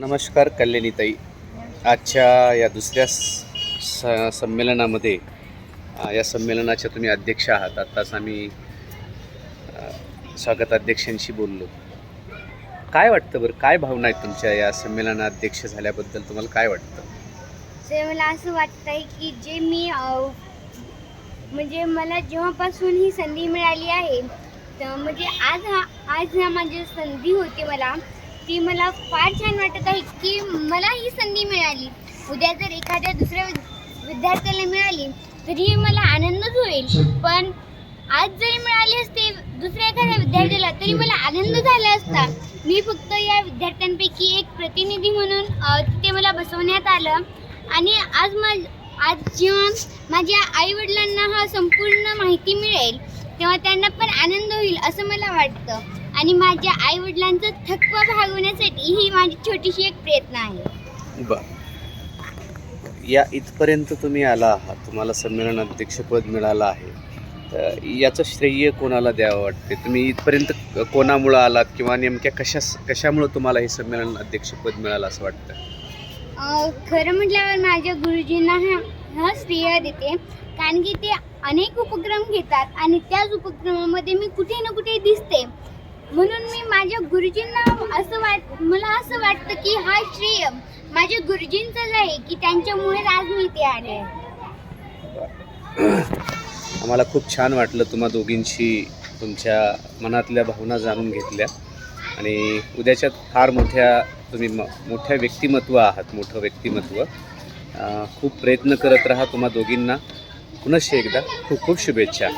नमस्कार कल्याणीताई. आजच्या या दुसऱ्या स- संमेलनामध्ये या संमेलनाच्या तुम्ही अध्यक्ष आहात. आत्ताच आम्ही स्वागत अध्यक्षांशी बोललो. काय वाटतं बरं? काय भावना आहेत तुमच्या या संमेलनाध्यक्ष झाल्याबद्दल? तुम्हाला काय वाटतं? ते मला असं वाटतंय की जे मी म्हणजे मला जेव्हापासून ही संधी मिळाली आहे तर म्हणजे आज हा आज हा माझी संधी होती मला. ती मला फार छान वाटत आहे की मला ही संधी मिळाली. उद्या जर एखाद्या दुसऱ्या विद्यार्थ्याला मिळाली तरी मला आनंदच होईल. पण आज जरी मिळाली असते दुसऱ्या एखाद्या विद्यार्थ्याला तरी मला आनंद झाला असता. मी फक्त या विद्यार्थ्यांपैकी एक प्रतिनिधी म्हणून तिथे मला बसवण्यात आलं. आणि आज मा आज जेव्हा माझ्या आई वडिलांना हा संपूर्ण माहिती मिळेल तेव्हा त्यांना पण आनंद होईल असं मला वाटतं. आणि माझ्या आई वडिलांचा थकवा भागवण्यासाठी ही माझी छोटीशी एक प्रयत्न आहे. बरं. या इथपर्यंत तुम्ही आला आहात. तुम्हाला संमेलन अध्यक्षपद मिळालं आहे. तर याचं श्रेय कोणाला द्यावं वाटते तुम्ही इथपर्यंत कोणामुळं आलात किंवा नेमक्या कशा कशामुळं तुम्हाला हे संमेलन अध्यक्षपद मिळालं असं वाटतं? खरं म्हटल्यावर माझ्या गुरुजींना हा हा श्रेय देते. कारण की ते अनेक उपक्रम घेतात आणि त्याच उपक्रमामध्ये मी कुठे ना कुठे दिसते. म्हणून मी माझ्या गुरुजींना असं वाट मला असं वाटतं की हा श्रेय माझ्या गुरुजींचाच आहे की त्यांच्यामुळे आज मी इथे आले. आम्हाला खूप छान वाटलं तुम्हा दोघींशी तुमच्या मनातल्या भावना जाणून घेतल्या. आणि उद्याच्या फार मोठ्या तुम्ही म मोठ्या व्यक्तिमत्व आहात मोठं व्यक्तिमत्व. खूप प्रयत्न करत राहा तुम्हा दोघींना. पुनश्च एकदा खूप खूप शुभेच्छा.